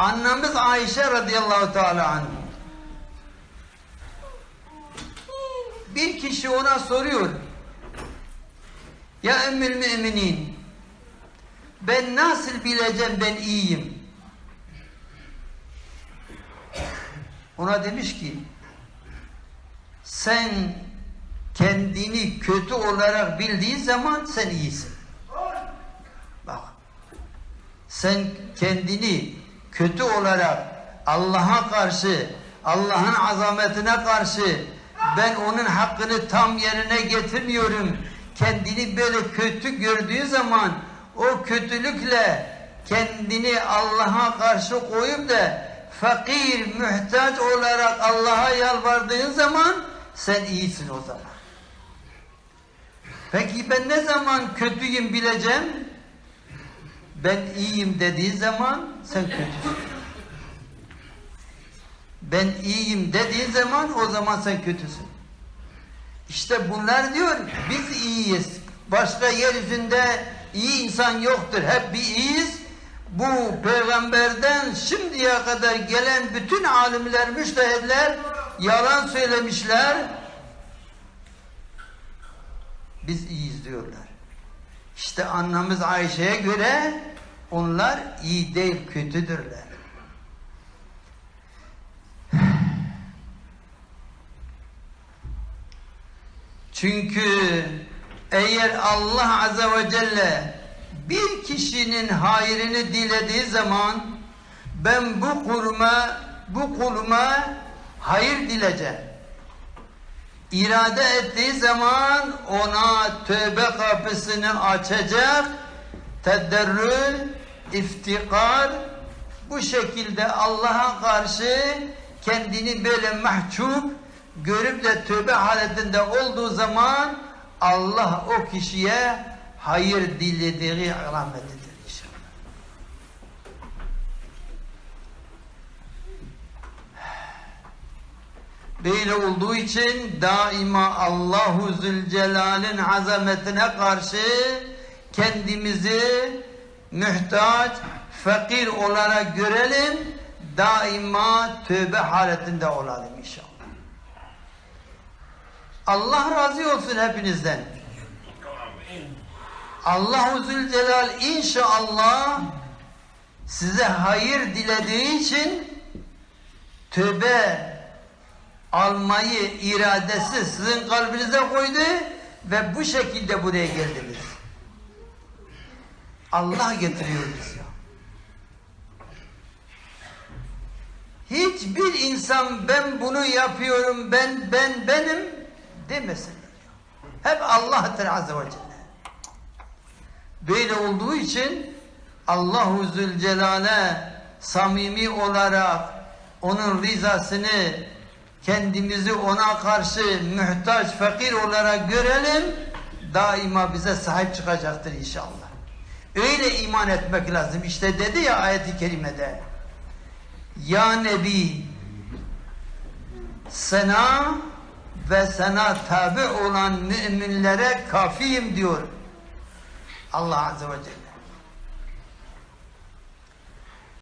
Annemiz Ayşe radıyallahu teala anh. Bir kişi ona soruyor. Ya Ümmül Müminin ben nasıl bileceğim ben iyiyim? Ona demiş ki sen kendini kötü olarak bildiğin zaman sen iyisin. Bak. Sen kendini kötü olarak Allah'a karşı, Allah'ın azametine karşı ben onun hakkını tam yerine getirmiyorum. Kendini böyle kötü gördüğü zaman o kötülükle kendini Allah'a karşı koyup da fakir, mühtaç olarak Allah'a yalvardığın zaman sen iyisin o zaman. Peki ben ne zaman kötüyüm bileceğim? Ben iyiyim dediği zaman sen kötüsün. Ben iyiyim dediğin zaman o zaman sen kötüsün. İşte bunlar diyor biz iyiyiz. Başka yeryüzünde iyi insan yoktur. Hep bir iyiyiz. Bu peygamberden şimdiye kadar gelen bütün alimler, müştehidler yalan söylemişler. Biz iyiyiz diyorlar. İşte annemiz Ayşe'ye göre onlar iyi değil, kötüdürler. Çünkü eğer Allah Azze ve Celle bir kişinin hayrını dilediği zaman ben bu kuluma bu kuluma hayır dileyeceğim. İrade ettiği zaman ona tövbe kapısını açacak. Tedderrül, iftikar bu şekilde Allah'a karşı kendini böyle mahcup görüp de tövbe haletinde olduğu zaman Allah o kişiye hayır dilediği alametidir inşallah. Böyle olduğu için daima Allahu Zülcelal'in azametine karşı kendimizi mühtaç, fakir olarak görelim. Daima tövbe haletinde olalım inşallah. Allah razı olsun hepinizden. Allahu Zülcelal inşallah size hayır dilediği için tövbe almayı iradesi sizin kalbinize koydu ve bu şekilde buraya geldiniz. Allah getiriyor bizi. Hiçbir insan ben bunu yapıyorum, ben ben benim demesin. Hep Allah'tır Azze ve Celle. Böyle olduğu için Allahu Zülcelal'e samimi olarak onun rızasını kendimizi ona karşı mühtaç, fakir olarak görelim. Daima bize sahip çıkacaktır inşallah. Öyle iman etmek lazım. İşte dedi ya ayeti kerimede. Ya Nebi sana ve sana tabi olan müminlere kafiyim diyor. Allah Azze ve Celle.